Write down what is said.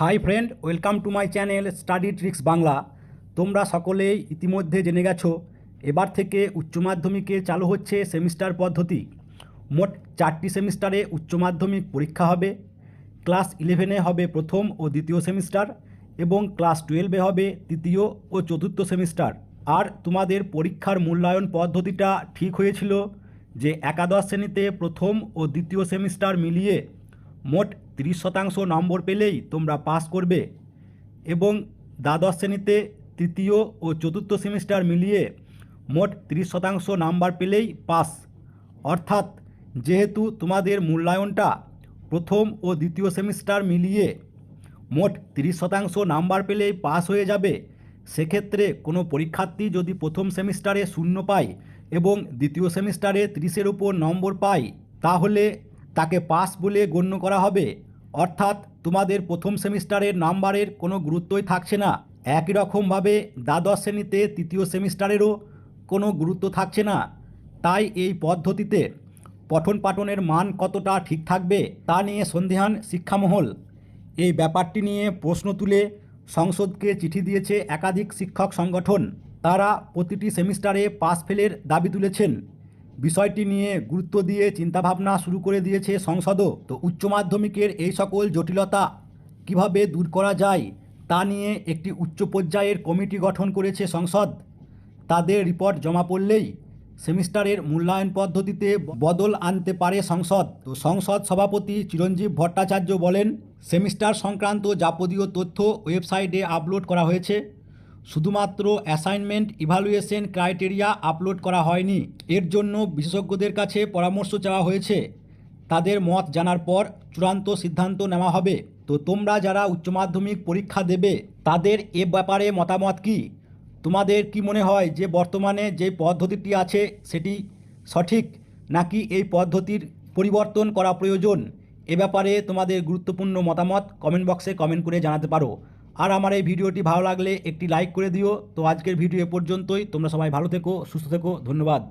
Hi friend, welcome to my channel study tricks Bangla. তোমরা সকলেই ইতিমধ্যে জেনে গেছো, এবার থেকে উচ্চ মাধ্যমিকে চালু হচ্ছে সেমিস্টার পদ্ধতি। মোট চারটি সেমিস্টারে উচ্চ মাধ্যমিক পরীক্ষা হবে, ক্লাস ইলেভেনে হবে প্রথম ও দ্বিতীয় সেমিস্টার, এবং ক্লাস টুয়েলভে হবে তৃতীয় ও চতুর্থ সেমিস্টার। আর তোমাদের পরীক্ষার মূল্যায়ন পদ্ধতিটা ঠিক হয়েছিল যে একাদশ শ্রেণীতে প্রথম ও দ্বিতীয় সেমিস্টার মিলিয়ে মোট তিরিশ শতাংশ নম্বর পেলেই তোমরা পাস করবে এবং দ্বাদশ শ্রেণীতে তৃতীয় ও চতুর্থ সেমিস্টার মিলিয়ে মোট তিরিশ শতাংশ নাম্বার পেলেই পাস। অর্থাৎ যেহেতু তোমাদের মূল্যায়নটা প্রথম ও দ্বিতীয় সেমিস্টার মিলিয়ে মোট তিরিশ শতাংশ নাম্বার পেলেই পাস হয়ে যাবে, সেক্ষেত্রে কোনো পরীক্ষার্থী যদি প্রথম সেমিস্টারে শূন্য পায় এবং দ্বিতীয় সেমিস্টারে তিরিশের উপর নম্বর পায়, তাহলে তাকে পাস বলে গণ্য করা হবে। অর্থাৎ তোমাদের প্রথম সেমিস্টারের নাম্বারের কোনো গুরুত্বই থাকছে না। একই রকমভাবে দ্বাদশ শ্রেণীতে তৃতীয় সেমিস্টারেরও কোনো গুরুত্ব থাকছে না। তাই এই পদ্ধতিতে পঠন পাঠনের মান কতটা ঠিক থাকবে তা নিয়ে সন্দেহান শিক্ষামহল। এই ব্যাপারটি নিয়ে প্রশ্ন তুলে সংসদকে চিঠি দিয়েছে একাধিক শিক্ষক সংগঠন। তারা প্রতিটি সেমিস্টারে পাস ফেলের দাবি তুলেছেন। বিষয়টি নিয়ে গুরুত্ব দিয়ে চিন্তাভাবনা শুরু করে দিয়েছে সংসদও। তো উচ্চ মাধ্যমিকের এই সকল জটিলতা কীভাবে দূর করা যায় তা নিয়ে একটি উচ্চ পর্যায়ের কমিটি গঠন করেছে সংসদ। তাদের রিপোর্ট জমা পড়লেই সেমিস্টারের মূল্যায়ন পদ্ধতিতে বদল আনতে পারে সংসদ। তো সংসদ সভাপতি চিরঞ্জীব ভট্টাচার্য বলেন, সেমিস্টার সংক্রান্ত যাবতীয় তথ্য ওয়েবসাইটে আপলোড করা হয়েছে। শুধুমাত্র অ্যাসাইনমেন্ট ইভালুয়েশন ক্রাইটেরিয়া আপলোড করা হয়নি। এর জন্য বিশেষজ্ঞদের কাছে পরামর্শ চাওয়া হয়েছে। তাদের মত জানার পর চূড়ান্ত সিদ্ধান্ত নেওয়া হবে। তো তোমরা যারা উচ্চ মাধ্যমিক পরীক্ষা দেবে, তাদের এ ব্যাপারে মতামত কী? তোমাদের কি মনে হয় যে বর্তমানে যে পদ্ধতিটি আছে, সেটি সঠিক নাকি এই পদ্ধতির পরিবর্তন করা প্রয়োজন? এ ব্যাপারে তোমাদের গুরুত্বপূর্ণ মতামত কমেন্ট বক্সে কমেন্ট করে জানাতে পারো। আর আমার এই ভিডিওটি ভালো লাগলে একটি লাইক করে দিও। তো আজকের ভিডিও এ পর্যন্তই। তোমরা সবাই ভালো থেকো, সুস্থ থেকো। ধন্যবাদ।